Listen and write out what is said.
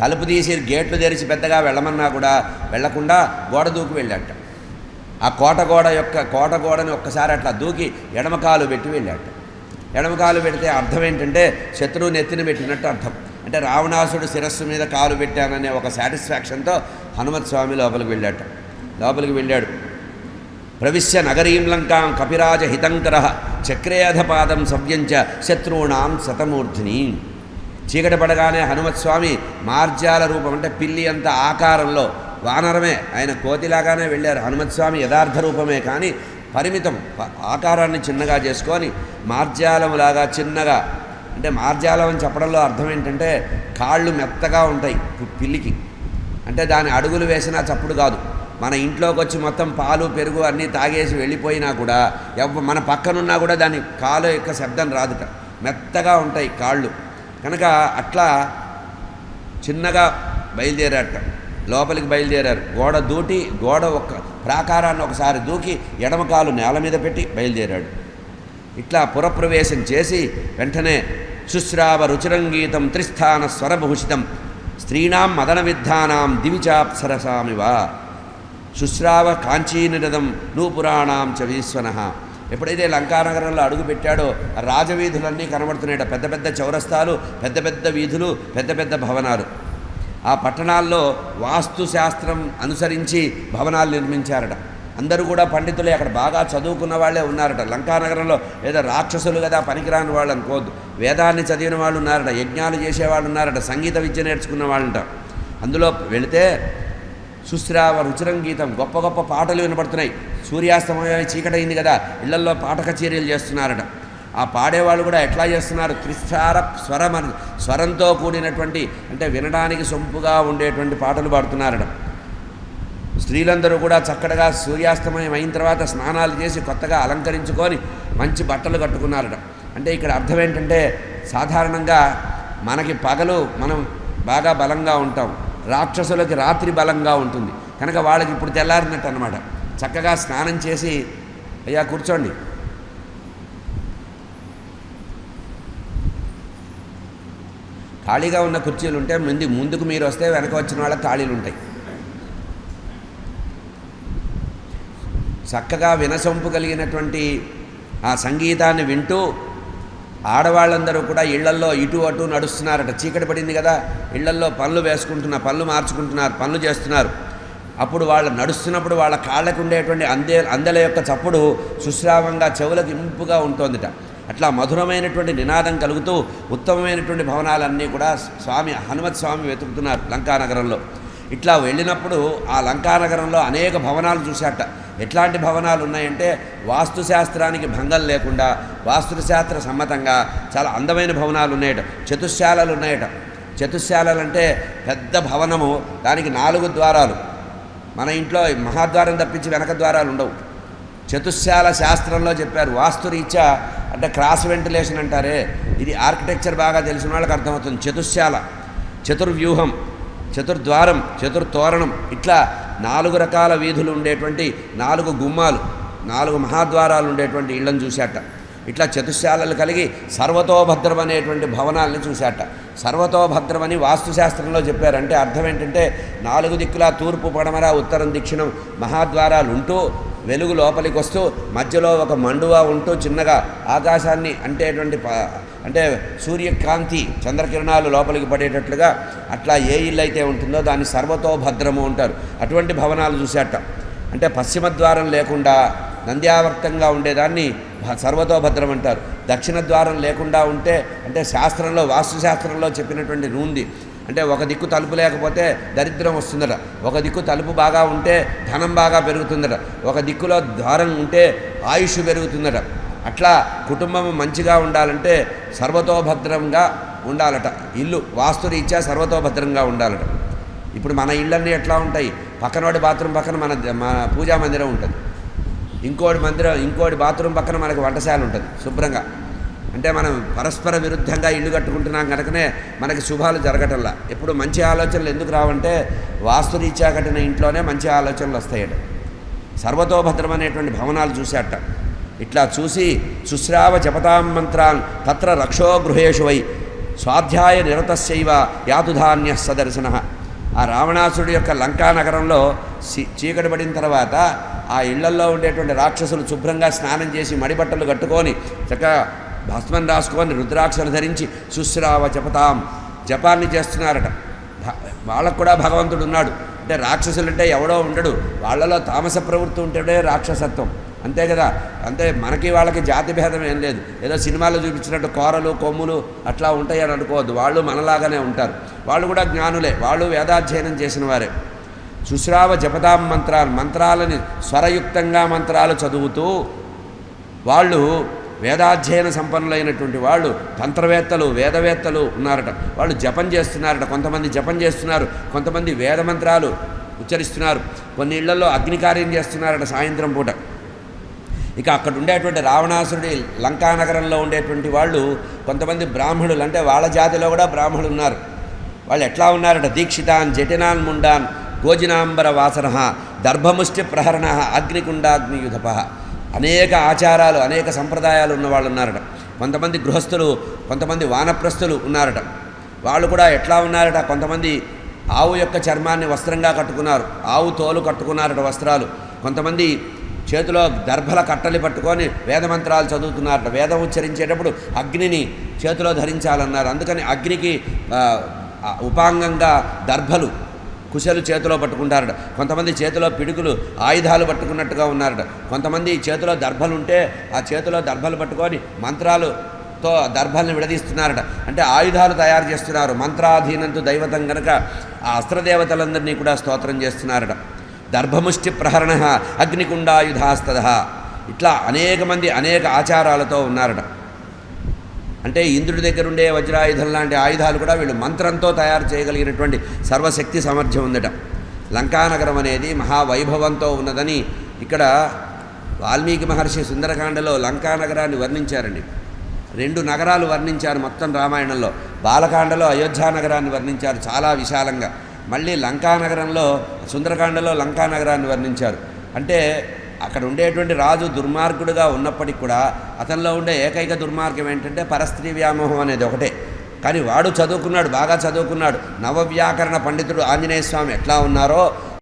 తలుపు తీసి గేట్లు తెరిచి పెద్దగా వెళ్ళమన్నా కూడా వెళ్ళకుండా గోడ దూకి వెళ్ళాట ఆ కోట గోడ యొక్క కోట గోడని ఒక్కసారి అట్లా దూకి ఎడమకాలు పెట్టి వెళ్ళాట ఎడమకాలు పెడితే అర్థం ఏంటంటే శత్రువు నెత్తిన పెట్టినట్టు అర్థం. అంటే రావణాసుడు శిరస్సు మీద కాలు పెట్టాననే ఒక సాటిస్ఫాక్షన్తో హనుమత్ స్వామి లోపలికి వెళ్ళాట లోపలికి వెళ్ళాడు. ప్రవిశ్య నగరీం లంకాం కపిరాజ హితంకర చక్రేధపాదం సవ్యంచ శత్రువుణాం శతమూర్ధిని. చీకటి పడగానే హనుమత్స్వామి మార్జాల రూపం అంటే పిల్లి అంత ఆకారంలో వానరమే. ఆయన కోతిలాగానే వెళ్ళారు. హనుమత్స్వామి యథార్థ రూపమే కానీ పరిమితం. ఆకారాన్ని చిన్నగా చేసుకొని మార్జాలములాగా చిన్నగా. అంటే మార్జాలం అని చెప్పడంలో అర్థం ఏంటంటే కాళ్ళు మెత్తగా ఉంటాయి పిల్లికి. అంటే దాని అడుగులు వేసినా చప్పుడు కాదు. మన ఇంట్లోకి వచ్చి మొత్తం పాలు పెరుగు అన్నీ తాగేసి వెళ్ళిపోయినా కూడా ఎవ మన పక్కనున్నా కూడా దాని కాలు యొక్క శబ్దం రాదుట. మెత్తగా ఉంటాయి కాళ్ళు. కనుక అట్లా చిన్నగా బయలుదేరాట లోపలికి బయలుదేరారు. గోడ దూటి గోడ ఒక ప్రాకారాన్ని ఒకసారి దూకి ఎడమకాలు నేల మీద పెట్టి బయలుదేరాడు. ఇట్లా పురప్రవేశం చేసి వెంటనే శుశ్రావ రుచిరంగీతం త్రిస్థాన స్వరభూషితం స్త్రీణాం మదన విద్ధానాం దివిచాప్సరసామివ శుశ్రావ కాంచీనిరదం నూపురాణాం చ వీశ్వన. ఎప్పుడైతే లంకానగరంలో అడుగుపెట్టాడో రాజవీధులన్నీ కనబడుతున్నాయట. పెద్ద పెద్ద చౌరస్తాలు పెద్ద పెద్ద వీధులు పెద్ద పెద్ద భవనాలు. ఆ పట్టణాల్లో వాస్తు శాస్త్రం అనుసరించి భవనాలు నిర్మించారట. అందరూ కూడా పండితులే అక్కడ బాగా చదువుకున్న వాళ్ళే ఉన్నారట. లంకానగరంలో ఏదో రాక్షసులు కదా పనికిరాని వాళ్ళు అనుకోవద్దు. వేదాన్ని చదివిన వాళ్ళు ఉన్నారట యజ్ఞాలు చేసేవాళ్ళు ఉన్నారట సంగీత విద్య నేర్చుకున్న వాళ్ళంట. అందులో వెళితే సుశ్రావ రుచిరంగీతం గొప్ప గొప్ప పాటలు వినపడుతున్నాయి. సూర్యాస్తమయం చీకటైంది కదా ఇళ్ళల్లో పాట కచేరీలు చేస్తున్నారట. ఆ పాడేవాళ్ళు కూడా ఎట్లా చేస్తున్నారు? త్రిస్థార స్వరం స్వరంతో కూడినటువంటి అంటే వినడానికి సొంపుగా ఉండేటువంటి పాటలు పాడుతున్నారట. స్త్రీలందరూ కూడా చక్కగా సూర్యాస్తమయం అయిన తర్వాత స్నానాలు చేసి కొత్తగా అలంకరించుకొని మంచి బట్టలు కట్టుకున్నారట. అంటే ఇక్కడ అర్థం ఏంటంటే సాధారణంగా మనకి పగలు మనం బాగా బలంగా ఉంటాం. రాక్షసులకి రాత్రి బలంగా ఉంటుంది. కనుక వాళ్ళకి ఇప్పుడు తెల్లారినట్టు అనమాట చక్కగా స్నానం చేసి అయ్యా కూర్చోండి. ఖాళీగా ఉన్న కుర్చీలు ఉంటే ముందు ముందుకు మీరు వస్తే వెనక వచ్చిన వాళ్ళకి ఖాళీలు ఉంటాయి చక్కగా వినసొంపు కలిగినటువంటి ఆ సంగీతాన్ని వింటూ ఆడవాళ్ళందరూ కూడా ఇళ్ళల్లో ఇటు అటు నడుస్తున్నారట. చీకటి పడింది కదా ఇళ్ళల్లో పనులు వేసుకుంటున్నారు పనులు మార్చుకుంటున్నారు పనులు చేస్తున్నారు. అప్పుడు వాళ్ళు నడుస్తున్నప్పుడు వాళ్ళ కాళ్ళకు ఉండేటువంటి అందే అందెల యొక్క చప్పుడు సుశ్రావంగా చెవులకు ఇంపుగా ఉంటుందిట. అట్లా మధురమైనటువంటి నినాదం కలుగుతూ ఉత్తమమైనటువంటి భవనాలన్నీ కూడా స్వామి హనుమత్ స్వామి వెతుకుతున్నారు లంకానగరంలో. ఇట్లా వెళ్ళినప్పుడు ఆ లంకానగరంలో అనేక భవనాలు చూశాట ఎట్లాంటి భవనాలు ఉన్నాయంటే వాస్తుశాస్త్రానికి భంగం లేకుండా వాస్తుశాస్త్ర సమ్మతంగా చాలా అందమైన భవనాలు ఉన్నాయట. చతుశాలలు ఉన్నాయట. చతుశాలలు అంటే పెద్ద భవనము దానికి నాలుగు ద్వారాలు. మన ఇంట్లో మహాద్వారం తప్పించి వెనక ద్వారాలు ఉండవు. చతుశాల శాస్త్రంలో చెప్పారు వాస్తురీత్యా అంటే క్రాస్ వెంటిలేషన్ అంటారే. ఇది ఆర్కిటెక్చర్ బాగా తెలిసిన వాళ్ళకి అర్థమవుతుంది. చతుశాల చతుర్వ్యూహం చతుర్ద్వారం చతుర్తోరణం ఇట్లా నాలుగు రకాల వీధులు ఉండేటువంటి నాలుగు గుమ్మాలు నాలుగు మహాద్వారాలు ఉండేటువంటి ఇళ్ళను చూశాట ఇట్లా చతుశాలలు కలిగి సర్వతోభద్రం అనేటువంటి భవనాలను చూశాట. సర్వతోభద్రమని వాస్తుశాస్త్రంలో చెప్పారంటే అర్థం ఏంటంటే నాలుగు దిక్కులా తూర్పు పడమర ఉత్తరం దిక్షిణం మహాద్వారాలు ఉంటూ వెలుగు లోపలికి వస్తూ మధ్యలో ఒక మండువా ఉంటూ చిన్నగా ఆకాశాన్ని అంటేటువంటి ప- అంటే సూర్యకాంతి చంద్రకిరణాలు లోపలికి పడేటట్లుగా అట్లా ఏ ఇల్లు అయితే ఉంటుందో దాన్ని సర్వతోభద్రము అంటారు. అటువంటి భవనాలు చూసేట అంటే పశ్చిమ ద్వారం లేకుండా నంద్యావర్తంగా ఉండేదాన్ని సర్వతోభద్రం అంటారు. దక్షిణ ద్వారం లేకుండా ఉంటే అంటే శాస్త్రంలో వాస్తుశాస్త్రంలో చెప్పినటువంటి రూంది అంటే ఒక దిక్కు తలుపు లేకపోతే దరిద్రం వస్తుందట. ఒక దిక్కు తలుపు బాగా ఉంటే ధనం బాగా పెరుగుతుందట. ఒక దిక్కులో ద్వారం ఉంటే ఆయుష్ పెరుగుతుందట. అట్లా కుటుంబం మంచిగా ఉండాలంటే సర్వతోభద్రంగా ఉండాలట. ఇల్లు వాస్తురీత్యా సర్వతోభద్రంగా ఉండాలట. ఇప్పుడు మన ఇళ్ళన్నీ ఎట్లా ఉంటాయి? పక్కనోడి బాత్రూమ్ పక్కన మన మన పూజా మందిరం ఉంటుంది. ఇంకోటి మందిరం ఇంకోటి బాత్రూమ్ పక్కన మనకి వంటశాల ఉంటుంది శుభ్రంగా. అంటే మనం పరస్పర విరుద్ధంగా ఇల్లు కట్టుకుంటున్నాం కనుకనే మనకి శుభాలు జరగటంలా. ఎప్పుడు మంచి ఆలోచనలు ఎందుకు రావంటే వాస్తురీత్యా కట్టిన ఇంట్లోనే మంచి ఆలోచనలు వస్తాయట. సర్వతోభద్రం అనేటువంటి భవనాలు చూశాట ఇట్లా చూసి శుశ్రావ జపతాం మంత్రాన్ తత్ర రక్షో గృహేషు వై స్వాధ్యాయ నిరతశైవ యాతుధాన్య సదర్శన. ఆ రావణాసుడి యొక్క లంకా నగరంలో చీకటి పడిన తర్వాత ఆ ఇళ్ళల్లో ఉండేటువంటి రాక్షసులు శుభ్రంగా స్నానం చేసి మడిబట్టలు కట్టుకొని చక్కగా భస్మం రాసుకొని రుద్రాక్షలు ధరించి శుశ్రావ జపతాం. జపాన్ని చేస్తున్నారట. వాళ్ళకు కూడా భగవంతుడు ఉన్నాడు. అంటే రాక్షసులు అంటే ఎవడో ఉండడు. వాళ్ళలో తామస ప్రవృత్తి ఉంటే రాక్షసత్వం. అంతే కదా? అంతే మనకి వాళ్ళకి జాతి భేదం ఏం లేదు. ఏదో సినిమాలో చూపించినట్టు కోరలు కొమ్ములు అట్లా ఉంటాయి అని అనుకోవద్దు. వాళ్ళు మనలాగానే ఉంటారు. వాళ్ళు కూడా జ్ఞానులే. వాళ్ళు వేదాధ్యయనం చేసిన వారే. శుశ్రావ జపదాం మంత్రాలు మంత్రాలని స్వరయుక్తంగా మంత్రాలు చదువుతూ వాళ్ళు వేదాధ్యయన సంపన్నులైనటువంటి వాళ్ళు తంత్రవేత్తలు వేదవేత్తలు ఉన్నారట. వాళ్ళు జపం చేస్తున్నారట. కొంతమంది జపం చేస్తున్నారు. కొంతమంది వేద మంత్రాలు ఉచ్చరిస్తున్నారు. కొన్ని ఇళ్ళలో అగ్నికార్యం చేస్తున్నారట సాయంత్రం పూట. ఇక అక్కడ ఉండేటువంటి రావణాసురుడి లంకానగరంలో ఉండేటువంటి వాళ్ళు కొంతమంది బ్రాహ్మణులు అంటే వాళ్ళ జాతిలో కూడా బ్రాహ్మణులు ఉన్నారు. వాళ్ళు ఎట్లా ఉన్నారట? దీక్షితాన్ జటినాన్ ముండాన్ గోజినాంబర వాసన దర్భముష్టి ప్రహరణ అగ్నికుండాగ్నియుధప అనేక ఆచారాలు అనేక సంప్రదాయాలు ఉన్న వాళ్ళు ఉన్నారట కొంతమంది గృహస్థులు కొంతమంది వానప్రస్థులు ఉన్నారట. వాళ్ళు కూడా ఎట్లా ఉన్నారట? కొంతమంది ఆవు యొక్క చర్మాన్ని వస్త్రంగా కట్టుకున్నారు ఆవు తోలు కట్టుకున్నారట వస్త్రాలు. కొంతమంది చేతిలో దర్భల కట్టలి పట్టుకొని వేదమంత్రాలు చదువుతున్నారట. వేదం ఉచ్చరించేటప్పుడు అగ్నిని చేతిలో ధరించాలన్నారు. అందుకని అగ్నికి ఉపాంగంగా దర్భలు కుశలు చేతిలో పట్టుకుంటారట. కొంతమంది చేతిలో పిడుగులు ఆయుధాలు పట్టుకున్నట్టుగా ఉన్నారట. కొంతమంది చేతిలో దర్భలు ఉంటే ఆ చేతిలో దర్భలు పట్టుకొని మంత్రాలుతో దర్భల్ని విడదీస్తున్నారట. అంటే ఆయుధాలు తయారు చేస్తున్నారు. మంత్రాధీనంతో దైవతం గనక ఆ అస్త్రదేవతలందరినీ కూడా స్తోత్రం చేస్తున్నారట. దర్భముష్టి ప్రహరణ అగ్నికుండాయుధాస్తద. ఇట్లా అనేక మంది అనేక ఆచారాలతో ఉన్నారట. అంటే ఇంద్రుడి దగ్గర ఉండే వజ్రాయుధం లాంటి ఆయుధాలు కూడా వీళ్ళు మంత్రంతో తయారు చేయగలిగినటువంటి సర్వశక్తి సామర్థ్యం ఉందట. లంకానగరం అనేది మహావైభవంతో ఉన్నదని ఇక్కడ వాల్మీకి మహర్షి సుందరకాండలో లంకానగరాన్ని వర్ణించారండి. రెండు నగరాలు వర్ణించారు మొత్తం రామాయణంలో. బాలకాండలో అయోధ్యా నగరాన్ని వర్ణించారు చాలా విశాలంగా. మళ్ళీ లంకానగరంలో సుందరకాండలో లంకానగరాన్ని వర్ణించారు. అంటే అక్కడ ఉండేటువంటి రాజు దుర్మార్గుడుగా ఉన్నప్పటికి కూడా అతనిలో ఉండే ఏకైక దుర్మార్గం ఏంటంటే పరస్త్రీ వ్యామోహం అనేది ఒకటే. కానీ వాడు చదువుకున్నాడు బాగా చదువుకున్నాడు. నవవ్యాకరణ పండితుడు ఆంజనేయ స్వామి ఎట్లా ఉన్నారో